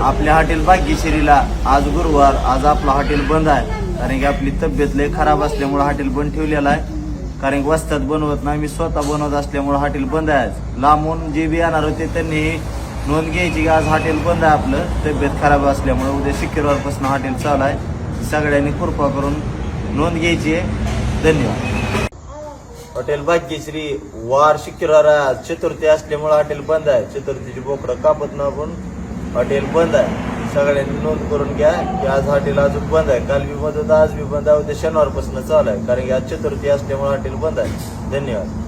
आपल्या हॉटेल भाग्यश्रीला आज गुरुवार आज आपलं हॉटेल बंद आहे. कारण की आपली तब्येत लय खराब असल्यामुळे हॉटेल बंद ठेवलेलं आहे. कारण की वस्तात बनवत नाही मी स्वतः बनवत असल्यामुळे हॉटेल बंद आहे लांबून जे बी येणार होते त्यांनी नोंद घ्यायची की आज हॉटेल बंद आहे आपलं. तब्येत खराब असल्यामुळे उद्या शुक्रवारपासून हॉटेल चालू आहे. सगळ्यांनी कृपा करून नोंद घ्यायची आहे. धन्यवाद. हॉटेल भाग्यश्री वार शुक्रवार आज. चतुर्थी असल्यामुळे हॉटेल बंद आहे. चतुर्थीची बोकडं कापत ना पण हॉटेल बंद आहे. सगळ्यांनी नोंद करून घ्या की आज हॉटेल अजून बंद आहे. काल बी बंद होतं आज बी बंद आहे. उद्या शनिवारपासून चालू आहे. कारण की आज चतुर्थी असल्यामुळे हॉटेल बंद आहे. धन्यवाद.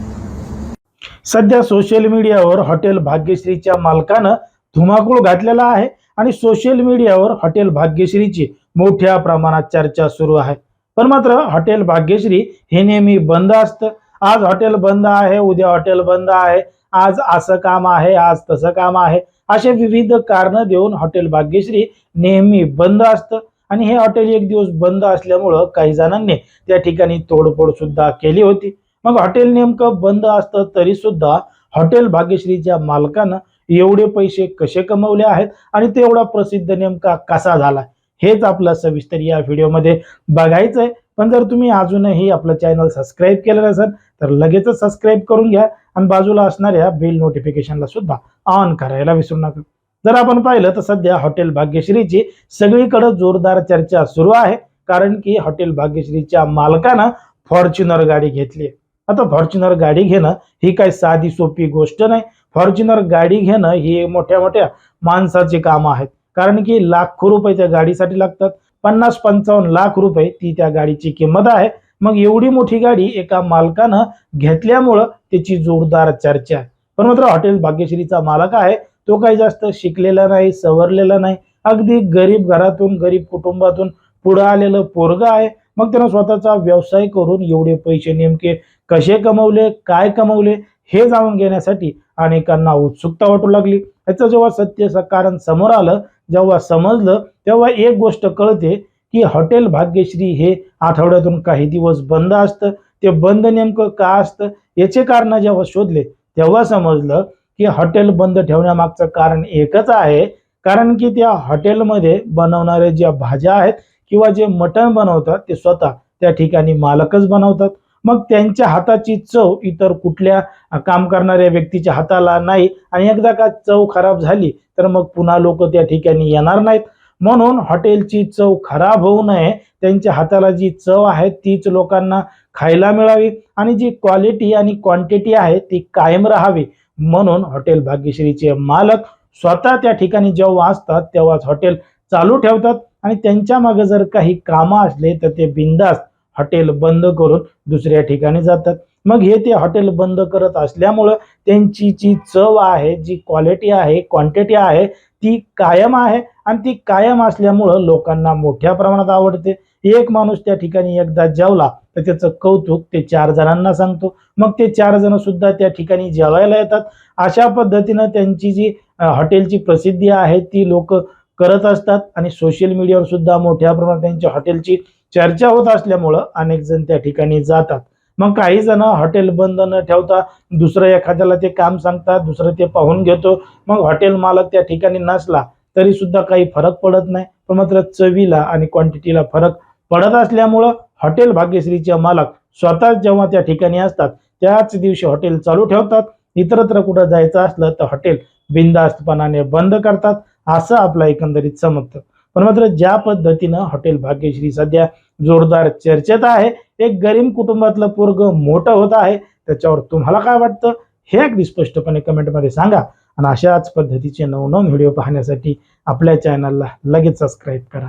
सध्या सोशल मीडियावर हॉटेल भाग्यश्रीच्या मालकानं धुमाकूळ घातलेला आहे आणि सोशल मीडियावर हॉटेल भाग्यश्रीची मोठ्या प्रमाणात चर्चा सुरू आहे. पण मात्र हॉटेल भाग्यश्री हे नेहमी बंद असतं. आज हॉटेल बंद आहे उद्या हॉटेल बंद आहे आज असं काम आहे आज तसं काम आहे असे विविध कारणं देऊन हॉटेल भाग्यश्री नेहमी बंद असतं. आणि हे हॉटेल एक दिवस बंद असल्यामुळं काही जणांनी त्या ठिकाणी तोडफोड सुद्धा केली होती. मग हॉटेल नेमकं बंद असतं तरी सुद्धा हॉटेल भाग्यश्रीच्या मालकानं एवढे पैसे कसे कमवले आहेत आणि तेवढा प्रसिद्ध नेमका कसा झाला? हेच आपलं सविस्तर या व्हिडिओमध्ये बघायचं आहे पण जर तुम्ही अजूनही आपलं चॅनल सबस्क्राईब केलं नसेल तर लगेचच सबस्क्राईब करून घ्या आणि बाजूला असणाऱ्या बेल नोटिफिकेशनला सुद्धा ऑन करायला विसरू नका. जर आपण पाहिलं तर सध्या हॉटेल भाग्यश्रीची सगळीकडे जोरदार चर्चा सुरू आहे कारण की हॉटेल भाग्यश्रीच्या मालकानं फॉर्च्युनर गाडी घेतली आता फॉर्च्युनर गाडी घेणं ही काही साधी सोपी गोष्ट नाही. फॉर्च्युनर गाडी घेणं ही मोठ्या मोठ्या माणसाची कामं आहेत. कारण की लाखो रुपये त्या गाडीसाठी लागतात. पन्नास पंचावन्न लाख रुपये ती त्या गाडीची किंमत आहे. मग एवढी मोठी गाडी एका मालकानं घेतल्यामुळं त्याची जोरदार चर्चा आहे. पण मात्र हॉटेल भाग्यश्रीचा मालक आहे. तो काही जास्त शिकलेला नाही सवरलेला नाही. अगदी गरीब घरातून गरीब कुटुंबातून पुढं आलेलं पोरग आहे. मग त्यानं स्वतःचा व्यवसाय करून एवढे पैसे नेमके कसे कमवले काय कमवले हे जाणून घेण्यासाठी अनेकांना उत्सुकता वाटू लागली. याचं जेव्हा सत्य कारण समोर आलं जेव्हा समजलं तेव्हा एक गोष्ट कळते की हॉटेल भाग्यश्री हे आठवड्यातून काही दिवस बंद असतं. ते बंद नेमकं का असतं? याचे कारण जेव्हा शोधले तेव्हा समजलं की हॉटेल बंद ठेवण्यामागचं कारण एकच आहे. कारण की त्या हॉटेलमध्ये बनवणाऱ्या ज्या भाज्या आहेत किंवा जे मटण बनवतात ते स्वतः त्या ठिकाणी मालकच बनवतात. मग त्यांच्या हाताची चव इतर कुठल्या काम करणाऱ्या व्यक्तीच्या हाताला नाही. आणि एकदा का चव खराब झाली तर मग पुन्हा लोक त्या ठिकाणी येणार नाहीत. म्हणून हॉटेलची चव खराब होऊ नये. त्यांच्या हाताला जी चव आहे तीच लोकांना खायला मिळावी. आणि जी क्वालिटी आणि क्वांटिटी आहे ती कायम राहावी. म्हणून हॉटेल भाग्यश्रीचे मालक स्वतः त्या ठिकाणी जेव्हा असतात तेव्हाच हॉटेल चालू ठेवतात. आणि त्यांच्या मागे जर काही कामं असले तर ते बिंदास्त हॉटेल बंद करून दुसऱ्या ठिकाणी जातात. मग हे ते हॉटेल बंद करत असल्यामुळं त्यांची जी चव आहे जी क्वालिटी आहे क्वांटिटी आहे ती कायम आहे आणि ती कायम असल्यामुळं लोकांना मोठ्या प्रमाणात आवडते. एक माणूस त्या ठिकाणी एकदा जेवला तर त्याचं कौतुक ते चार जणांना सांगतो. मग ते चार जण सुद्धा त्या ठिकाणी जेवायला येतात. अशा पद्धतीनं त्यांची जी हॉटेलची प्रसिद्धी आहे ती लोक करत असतात आणि सोशल मीडियावर सुद्धा मोठ्या प्रमाणात त्यांच्या हॉटेलची चर्चा होत असल्यामुळं अनेक जण त्या ठिकाणी जातात. मग काही जण हॉटेल बंद न ठेवता दुसरं एखाद्याला ते काम सांगतात दुसरं ते पाहून घेतो. मग हॉटेल मालक त्या ठिकाणी नसला तरी सुद्धा काही फरक पडत नाही. पण मात्र चवीला आणि क्वांटिटीला फरक पडत असल्यामुळं हॉटेल भाग्यश्रीचे मालक स्वतः जेव्हा त्या ठिकाणी असतात त्याच दिवशी हॉटेल चालू ठेवतात. इतरत्र कुठं जायचं असलं तर हॉटेल बिंदास्तपणाने बंद करतात. असं आपलं एकंदरीत समजतं. पण मात्र ज्या पद्धतीनं हॉटेल भाग्यश्री सध्या जोरदार चर्चेत आहे एक गरीब कुटुंबातलं पोरग मोठं होत आहे त्याच्यावर तुम्हाला काय वाटतं? हे अगदी स्पष्टपणे कमेंटमध्ये सांगा. आणि अशाच पद्धतीचे नवनवन व्हिडिओ पाहण्यासाठी आपल्या चॅनलला लगेच सबस्क्राईब करा.